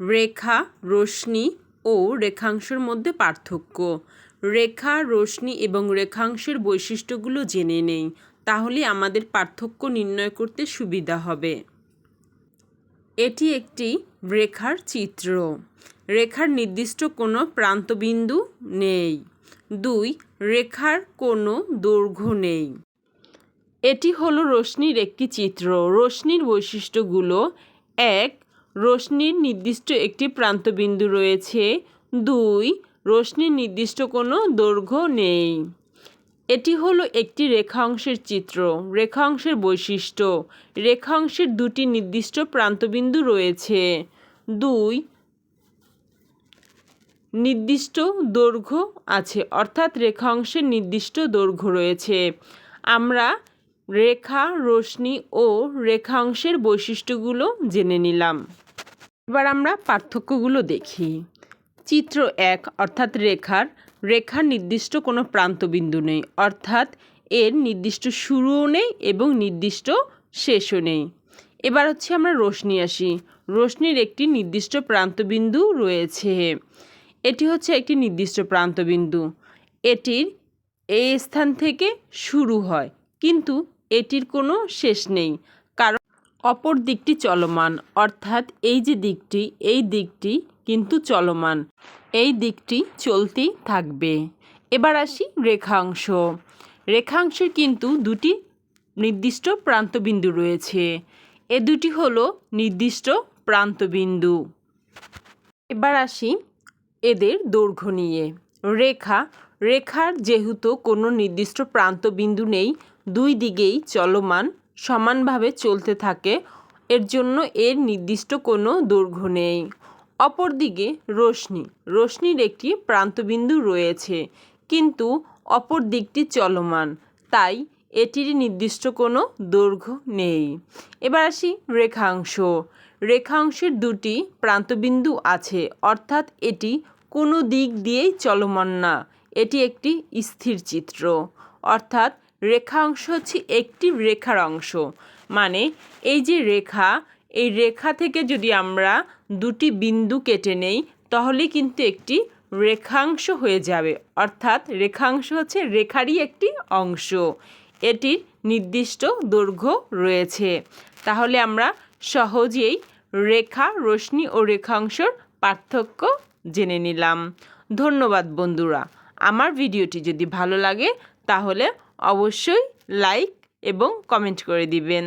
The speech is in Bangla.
রেখা রশ্মি ও রেখাংশের মধ্যে পার্থক্য। রেখা রশ্মি এবং রেখাংশের বৈশিষ্ট্যগুলো জেনে নেই, তাহলে আমাদের পার্থক্য নির্ণয় করতে সুবিধা হবে। এটি একটি রেখার চিত্র। রেখার নির্দিষ্ট কোনো প্রান্তবিন্দু নেই। দুই, রেখার কোনো দৈর্ঘ্য নেই। এটি হলো রশ্মির একটি চিত্র। রশ্মির বৈশিষ্ট্যগুলো এক রশ্মির নির্দিষ্ট একটি প্রান্তবিন্দু রয়েছে। দুই, রশ্মির নির্দিষ্ট কোনো দৈর্ঘ্য নেই। এটি হলো একটি রেখাংশের চিত্র, রেখাংশের বৈশিষ্ট্য। রেখাংশের দুটি নির্দিষ্ট প্রান্তবিন্দু রয়েছে। দুই, নির্দিষ্ট দৈর্ঘ্য আছে, অর্থাৎ রেখাংশের নির্দিষ্ট দৈর্ঘ্য রয়েছে। আমরা রেখা রশ্মি ও রেখাংশের বৈশিষ্ট্যগুলো জেনে নিলাম। এবার আমরা পার্থক্যগুলো দেখি। চিত্র এক, অর্থাৎ রেখার রেখার নির্দিষ্ট কোনো প্রান্তবিন্দু নেই, অর্থাৎ এর নির্দিষ্ট শুরুও নেই এবং নির্দিষ্ট শেষও নেই। এবার হচ্ছে আমরা রশ্মি আসি। রশ্মির একটি নির্দিষ্ট প্রান্তবিন্দু রয়েছে। এটি হচ্ছে একটি নির্দিষ্ট প্রান্তবিন্দু। এটির এই স্থান থেকে শুরু হয়, কিন্তু এটির কোনো শেষ নেই, কারণ অপর দিকটি চলমান, অর্থাৎ এই যে দিকটি, এই দিকটি কিন্তু চলমান। এই দিকটি চলতেই থাকবে। এবার আসি রেখাংশ। রেখাংশের কিন্তু দুটি নির্দিষ্ট প্রান্তবিন্দু রয়েছে। এ দুটি হলো নির্দিষ্ট প্রান্তবিন্দু। এবার আসি এদের দৈর্ঘ্য নিয়ে। রেখা, রেখার যেহেতু কোনো নির্দিষ্ট প্রান্তবিন্দু নেই দুই দিকেই চলমান সমানভাবে চলতে থাকে। এর জন্য এর নির্দিষ্ট কোনো দৈর্ঘ্য নেই। অপরদিকে রশ্মি। রশ্মির একটি প্রান্তবিন্দু রয়েছে, কিন্তু অপর দিকটি চলমান, তাই এটির নির্দিষ্ট কোনো দৈর্ঘ্য নেই। এবার আসি রেখাংশ। রেখাংশের দুটি প্রান্তবিন্দু আছে, অর্থাৎ এটি কোনো দিক দিয়েই চলমান না, এটি একটি স্থির চিত্র, অর্থাৎ রেখাংশ হচ্ছে একটি রেখার অংশ। মানে এই যে রেখা, এই রেখা থেকে যদি আমরা দুটি বিন্দু কেটে নেই, তাহলে কিন্তু একটি রেখাংশ হয়ে যাবে। অর্থাৎ রেখাংশ হচ্ছে রেখারই একটি অংশ। এটির নির্দিষ্ট দৈর্ঘ্য রয়েছে। তাহলে আমরা সহজেই রেখা, রশ্মি ও রেখাংশর পার্থক্য জেনে নিলাম। ধন্যবাদ বন্ধুরা। আমার ভিডিওটি যদি ভালো লাগে, তাহলে অবশ্যই লাইক এবং কমেন্ট করে দিবেন।